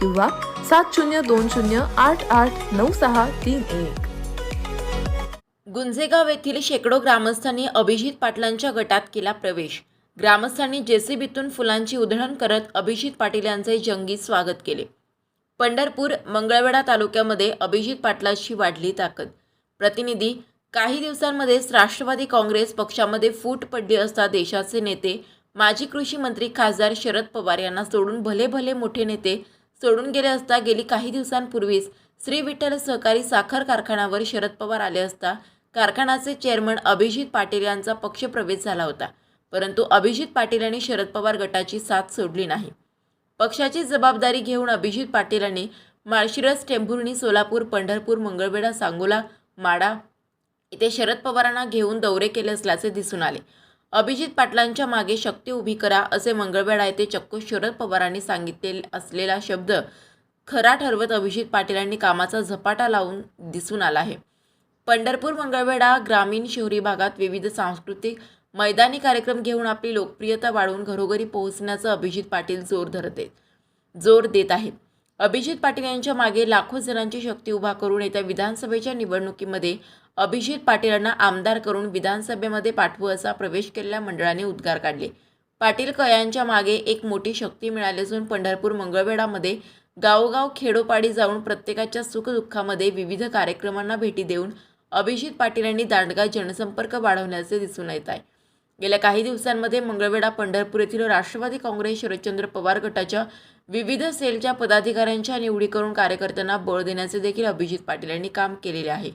किंवा सात शून्य दोन शून्य आठ आठ नऊ सहा तीन एक. गुंजेगाव येथील शेकडो ग्रामस्थांनी अभिजित पाटलांच्या गटात केला प्रवेश. ग्रामस्थांनी जेसीबीतून फुलांची उधळण करत अभिजित पाटील यांचे जंगी स्वागत केले. पंढरपूर मंगळवेढा तालुक्यामध्ये अभिजित पाटलाची वाढली ताकद. प्रतिनिधी काही दिवसांमध्येच राष्ट्रवादी काँग्रेस पक्षामध्ये फूट पडली असता देशाचे नेते माजी कृषी मंत्री खासदार शरद पवार यांना सोडून भले भले मोठे नेते सोडून गेले असता गेली काही दिवसांपूर्वीच श्री विठ्ठल सहकारी साखर कारखान्यावर शरद पवार आले असता कारखानाचे चेअरमन अभिजित पाटील यांचा पक्षप्रवेश झाला होता. परंतु अभिजित पाटील यांनी शरद पवार गटाची साथ सोडली नाही. पक्षाची जबाबदारी घेऊन अभिजित पाटील यांनी माळशिरस टेंभुर्णी सोलापूर पंढरपूर मंगळवेढा सांगोला माडा इथे शरद पवारांना घेऊन दौरे केले असल्याचे दिसून आले. अभिजित पाटलांच्या मागे शक्ती उभी करा असे मंगळवेढा येथे चक्क शरद पवारांनी सांगितले असलेला शब्द खरा ठरवत अभिजित पाटीलांनी कामाचा झपाटा लावून दिसून आला आहे. पंढरपूर मंगळवेढा ग्रामीण शहरी भागात विविध सांस्कृतिक मैदानी कार्यक्रम घेऊन आपली लोकप्रियता वाढवून घरोघरी पोहोचण्याचं अभिजित पाटील जोर धरते जोर देत आहेत. अभिजित पाटील यांच्या मागे लाखो जणांची शक्ती उभा करून येत्या विधानसभेच्या निवडणुकीमध्ये अभिजित पाटील यांना आमदार करून विधानसभेमध्ये पाठवू असा प्रवेश केलेल्या मंडळाने उद्गार काढले. पाटील कयांच्या मागे एक मोठी शक्ती मिळाली असून पंढरपूर मंगळवेढामध्ये गावोगाव खेडोपाडी जाऊन प्रत्येकाच्या सुखदुःखामध्ये विविध कार्यक्रमांना भेटी देऊन अभिजित पाटील यांनी दांडगा जनसंपर्क वाढवण्याचे दिसून येत आहे. गेल्या काही दिवसांमध्ये मंगळवेढा पंढरपूर येथील राष्ट्रवादी काँग्रेस शरदचंद्र पवार गटाच्या विविध सेलच्या पदाधिकाऱ्यांच्या निवडी करून कार्यकर्त्यांना बळ देण्याचे देखील अभिजित पाटील यांनी काम केलेले आहे.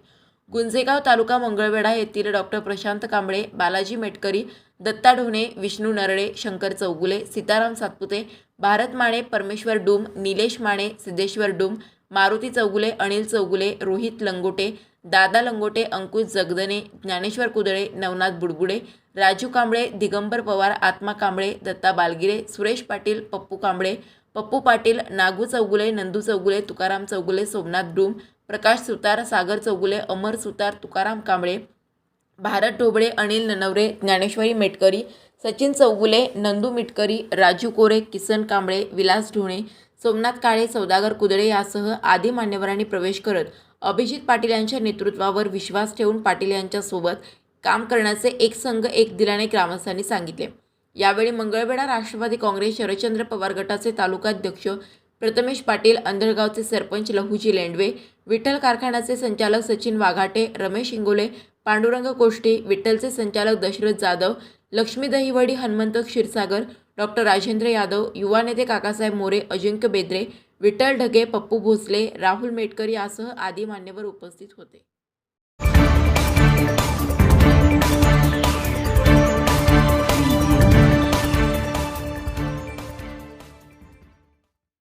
गुंजेगाव तालुका मंगळवेढा येथील डॉक्टर प्रशांत कांबळे बालाजी मेटकरी दत्ता ढोणे विष्णू नरळे शंकर चौगुले सीताराम सातपुते भारत माने परमेश्वर डूम निलेश माने सिद्धेश्वर डूम मारुती चौगुले अनिल चौगुले रोहित लंगोटे दादा लंगोटे अंकुश जगदने ज्ञानेश्वर कुदळे नवनाथ बुडबुडे राजू कांबळे दिगंबर पवार आत्मा कांबळे दत्ता बालगिरे सुरेश पाटील पप्पू कांबळे पप्पू पाटील नागू चौगुले नंदू चौगुले तुकाराम चौगुले सोमनाथ डूम प्रकाश सुतार सागर चौगुले अमर सुतार तुकाराम कांबळे भारत ढोबळे अनिल ननवरे ज्ञानेश्वरी मेटकरी सचिन चौगुले नंदू मिटकरी राजू कोरे किसन कांबळे विलास ढोणे सोमनाथ काळे सौदागर कुदळे यासह आदी मान्यवरांनी प्रवेश करत अभिजित पाटील यांच्या नेतृत्वावर विश्वास ठेवून पाटील यांच्यासोबत काम करण्याचे एक संघ एक दिल्याने ग्रामस्थांनी सांगितले. यावेळी मंगळवेढा राष्ट्रवादी काँग्रेस शरदचंद्र पवार गटाचे तालुकाध्यक्ष प्रथमेश पाटील अंधळगावचे सरपंच लहुजी लेंडवे विठ्ठल कारखान्याचे संचालक सचिन वाघाटे रमेश इंगोले पांडुरंग कोष्टी विठ्ठलचे संचालक दशरथ जाधव लक्ष्मी दहिवडी हनुमंत क्षीरसागर डॉक्टर राजेंद्र यादव युवा नेते काकासाहेब मोरे अजिंक्य बेद्रे विठ्ठल ढगे पप्पू भोसले राहुल मेटकर यासह आदी मान्यवर उपस्थित होते.